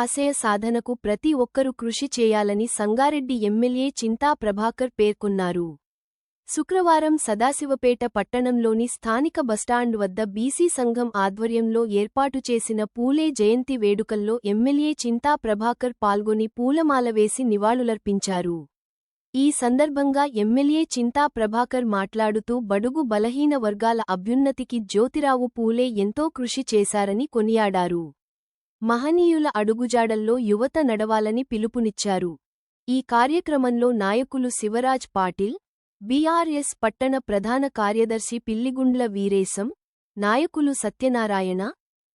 ఆశయ సాధనకు ప్రతి ఒక్కరూ కృషి చేయాలని సంగారెడ్డి ఎమ్మెల్యే చింతా ప్రభాకర్ పేర్కొన్నారు. శుక్రవారం సదాశివపేట పట్టణంలోని స్థానిక బస్టాండ్ వద్ద బీసీ సంఘం ఆధ్వర్యంలో ఏర్పాటు చేసిన పూలే జయంతి వేడుకల్లో ఎమ్మెల్యే చింతా ప్రభాకర్ పాల్గొని పూలమాల వేసి నివాళులర్పించారు. ఈ సందర్భంగా ఎమ్మెల్యే చింతా ప్రభాకర్ మాట్లాడుతూ బడుగు బలహీన వర్గాల అభ్యున్నతికి జ్యోతిరావు పూలే ఎంతో కృషి చేశారని కొనియాడారు. మహనీయుల అడుగుజాడల్లో యువత నడవాలని పిలుపునిచ్చారు. ఈ కార్యక్రమంలో నాయకులు శివరాజ్ పాటిల్ బీఆర్ఎస్ పట్టణ ప్రధాన కార్యదర్శి పిల్లిగుండ్ల వీరేశం నాయకులు సత్యనారాయణ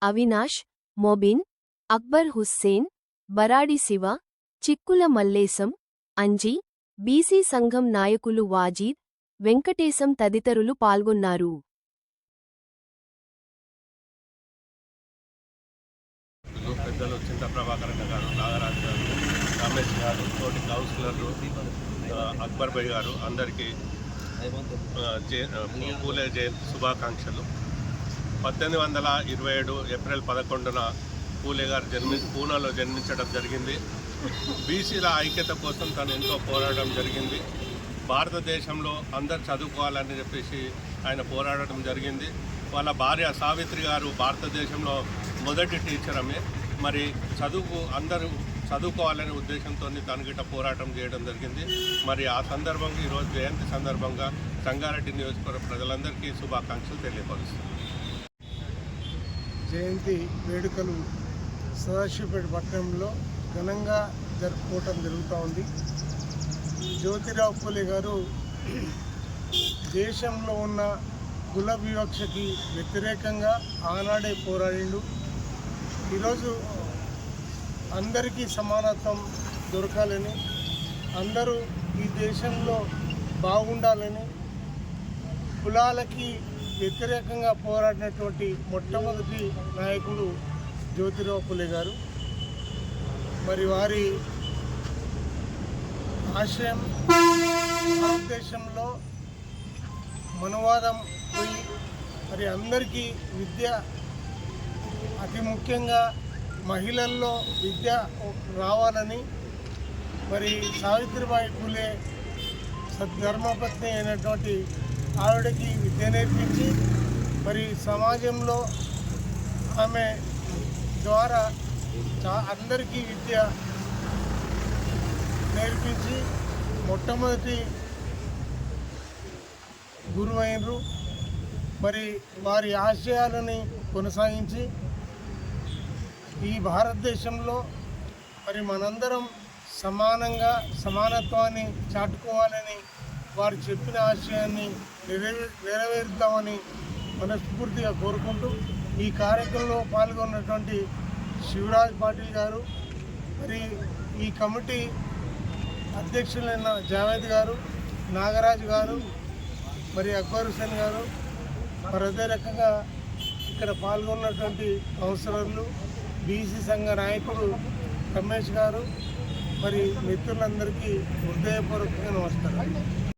అవినాష్ మొబిన్ అక్బర్ హుస్సేన్ బరాడి శివ చిక్కుల మల్లేశం అంజీ బీసీ సంఘం నాయకులు వాజీద్ వెంకటేశం తదితరులు పాల్గొన్నారు. పెద్దలు చింత ప్రభాకర్ గారు నాగరాజు గారు రమేష్ గారు తోటి కౌన్సిలర్లు అక్బర్ భాయ్ గారు అందరికీ ఆ, పూలే జయంతి శుభాకాంక్షలు. పద్దెనిమిది వందల ఇరవై ఏడు ఏప్రిల్ పదకొండున పూలే గారు జన్మి పూనాలో జన్మించడం జరిగింది. బీసీల ఐక్యత కోసం తను ఎంతో పోరాడడం జరిగింది. భారతదేశంలో అందరు చదువుకోవాలని చెప్పేసి ఆయన పోరాడటం జరిగింది. వాళ్ళ భార్య సావిత్రి గారు భారతదేశంలో మొదటి టీచర్ ఆమె మరి చదువు అందరూ చదువుకోవాలనే ఉద్దేశంతో తనగిట పోరాటం చేయడం జరిగింది. మరి ఆ సందర్భంగా ఈరోజు జయంతి సందర్భంగా సంగారెడ్డి నియోజకవర్గ ప్రజలందరికీ శుభాకాంక్షలు తెలియపరుస్తుంది జయంతి వేడుకలు సదాశివపేట పట్టణంలో ఘనంగా జరుపుకోవటం జరుగుతూ ఉంది. జ్యోతిరావు పూలే గారు దేశంలో ఉన్న కుల వివక్షకి వ్యతిరేకంగా ఆనాడే పోరాడిండు. ఈరోజు అందరికీ సమానత్వం దొరకాలని అందరూ ఈ దేశంలో బాగుండాలని కులాలకి వ్యతిరేకంగా పోరాడినటువంటి మొట్టమొదటి నాయకుడు జ్యోతిరావు పులే గారు. మరి వారి ఆశయం భారతదేశంలో మనువాదం పోయి మరి అందరికీ విద్య అతి ముఖ్యంగా మహిళల్లో విద్య రావాలని మరి సావిత్రిబాయి పూలే సద్ధర్మపత్ని అయినటువంటి ఆవిడకి విద్య నేర్పించి మరి సమాజంలో ఆమె ద్వారా చా అందరికీ విద్య నేర్పించి మొట్టమొదటి గురువైనరు. మరి వారి ఆశయాలని కొనసాగించి ఈ భారతదేశంలో మరి మనందరం సమానంగా సమానత్వాన్ని చాటుకోవాలని వారు చెప్పిన ఆశయాన్ని నెరవే నెరవేరుద్దామని మనస్ఫూర్తిగా కోరుకుంటూ ఈ కార్యక్రమంలో పాల్గొన్నటువంటి శివరాజ్ పాటిల్ గారు మరి ఈ కమిటీ అధ్యక్షులైన జావేద్ గారు నాగరాజు గారు మరి అక్బర్ హుసేన్ గారు మరి అదే రకంగా ఇక్కడ పాల్గొన్నటువంటి కౌన్సిలర్లు బీసీ సంఘ నాయకుడు రమేష్ గారు మరి మిత్రులందరికీ హృదయపూర్వకంగా నమస్కారం.